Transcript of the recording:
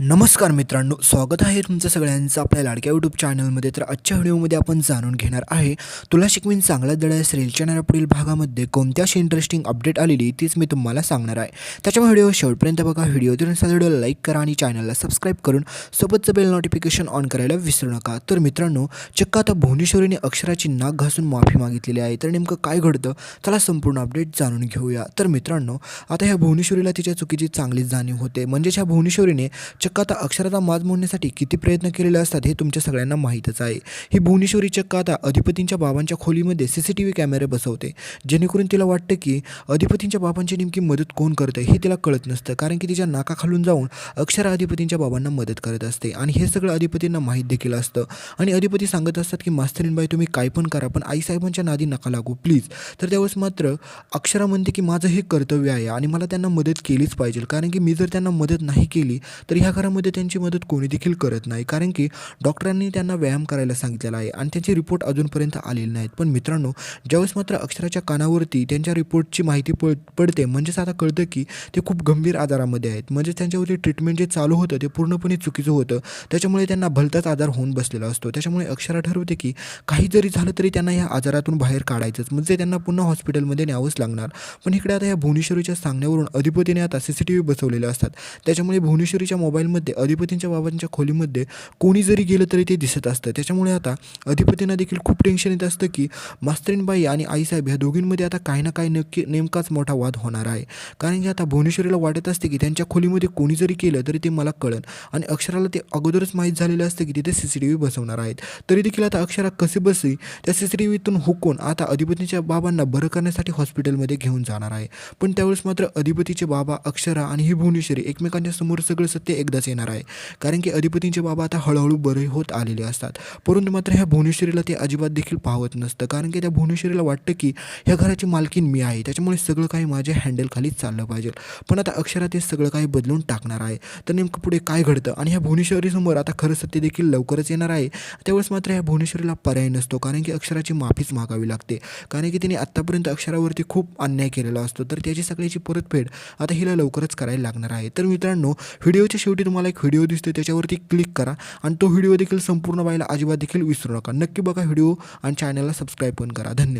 नमस्कार मित्रांनो स्वागत आहे तुमचं सगळ्यांचं आपल्या लाडक्या यूट्यूब चॅनलमध्ये तर आजच्या व्हिडिओमध्ये आपण जाणून घेणार आहे तुला शिकवीन चांगल्या दळ्या रेलच्या पुढील भागामध्ये कोणती अशी इंटरेस्टिंग अपडेट आलेली तीच मी तुम्हाला सांगणार आहे. त्याच्यामुळे व्हिडिओ शेवटपर्यंत बघा व्हिडिओ दिवसा व्हिडिओला लाईक करा आणि चॅनलला सबस्क्राईब करून सोबतचं बेल नोटिफिकेशन ऑन करायला विसरू नका. तर मित्रांनो चक्क आता भुवनेश्वरीने अक्षराची नाक घासून माफी मागितलेली आहे. तर नेमकं काय घडतं त्याला संपूर्ण अपडेट जाणून घेऊया. तर मित्रांनो आता ह्या भुवनेश्वरीला तिच्या चुकीची चांगलीच जाणीव होते. म्हणजेच ह्या भुवनेश्वरीने चक्काता अक्षराचा माज मोडण्यासाठी किती प्रयत्न केलेले असतात हे तुमच्या सगळ्यांना माहीतच आहे. ही भुवनेश्वरी चक्काता अधिपतींच्या बाबांच्या खोलीमध्ये सी सी टी व्ही कॅमेरे बसवते. जेणेकरून तिला वाटतं की अधिपतींच्या बाबांची नेमकी मदत कोण करतं हे तिला कळत नसतं. कारण की तिच्या नाकाखालून जाऊन अक्षरा अधिपतींच्या बाबांना मदत करत असते. आणि हे सगळं अधिपतींना माहीत देखील असतं. आणि अधिपती सांगत असतात की मास्तरीनबाई तुम्ही काय पण करा पण आईसाहेबांच्या नादी नका लागू प्लीज. तर त्यावेळेस मात्र अक्षरा म्हणते की माझं हे कर्तव्य आहे आणि मला त्यांना मदत केलीच पाहिजे. कारण की मी जर त्यांना मदत नाही केली तर ह्या घरामध्ये त्यांची मदत कोणी देखील करत नाही कारण की डॉक्टरांनी त्यांना व्यायाम करायला सांगितलेला आहे आणि त्यांचे रिपोर्ट अजूनपर्यंत आलेले नाहीत. पण मित्रांनो ज्यावेळेस मात्र अक्षराच्या कानावरती त्यांच्या रिपोर्टची माहिती पड पडते म्हणजेच आता कळतं की ते खूप गंभीर आजारामध्ये आहेत. म्हणजे त्यांच्यावरती ट्रीटमेंट जे चालू होतं ते पूर्णपणे चुकीचं होतं. त्याच्यामुळे त्यांना भलताच आजार होऊन बसलेला असतो. त्याच्यामुळे अक्षरा ठरवते की काही जरी झालं तरी त्यांना या आजारातून बाहेर काढायचंच. म्हणजे त्यांना पुन्हा हॉस्पिटलमध्ये न्यावंच लागणार. पण इकडे आता या भुवनेश्वरीच्या सांगण्यावरून अधिपतीने आता सी सी टी व्ही बसवलेले असतात. त्याच्यामुळे भुवनेश्वरीच्या मोबाईल मोबाईलमध्ये अधिपतींच्या बाबांच्या खोलीमध्ये कोणी जरी गेलं तरी ते दिसत असतं. त्याच्यामुळे आता अधिपतींना देखील खूप टेन्शन येत असतं की मास्तरीनबाई आणि आईसाहेब ह्या दोघींमध्ये आता काही ना काही नक्की नेमकाच मोठा वाद होणार आहे. कारण की आता भुवनेश्वरीला वाटत असते की त्यांच्या खोलीमध्ये कोणी जरी केलं तरी ते मला कळन. आणि अक्षराला ते अगोदरच माहीत झालेलं असतं की तिथे सी सी टी व्ही बसवणार आहेत. तरी देखील आता अक्षरा कसे बसली त्या सी सी टी व्हीतून हुकून आता अधिपतीच्या बाबांना बरं करण्यासाठी हॉस्पिटलमध्ये घेऊन जाणार आहे. पण त्यावेळेस मात्र अधिपतीचे बाबा अक्षरा आणि ही भुवनेश्वरी एकमेकांच्या समोर सगळं सत्य एकदाच येणार आहे. कारण की अधिपतींचे बाबा आता हळूहळू बरे होत आलेले असतात. परंतु मात्र ह्या भुवनेश्वरीला ते अजिबात देखील पाहत नसतं. कारण की त्या भुवनेश्वरीला वाटतं की ह्या घराची मालकीन मी आहे. त्याच्यामुळे सगळं काही माझ्या हँडलखालीच चाललं पाहिजे. पण आता अक्षरात ते सगळं काही बदलून टाकणार आहे. तर नेमकं पुढे काय घडतं? आणि ह्या भुवनेश्वरीसमोर आता खरं सत्य देखील लवकरच येणार आहे. त्यावेळेस मात्र ह्या भुवनेश्वरीला पर्याय नसतो. कारण की अक्षराची माफीच मागावी लागते. कारण की तिने आत्तापर्यंत अक्षरावरती खूप अन्याय केलेला असतो. तर त्याची सगळ्याची परतफेड आता हिला लवकरच करायला लागणार आहे. तर मित्रांनो व्हिडिओच्या शेवटी तुम्हाला एक व्हिडिओ दिसतो त्याच्यावरती क्लिक करा आणि तो व्हिडिओ देखील संपूर्ण व्हायला अजिबात देखील विसरू नका. नक्की बघा व्हिडिओ आणि चॅनलला सबस्क्राईब पण करा. धन्यवाद.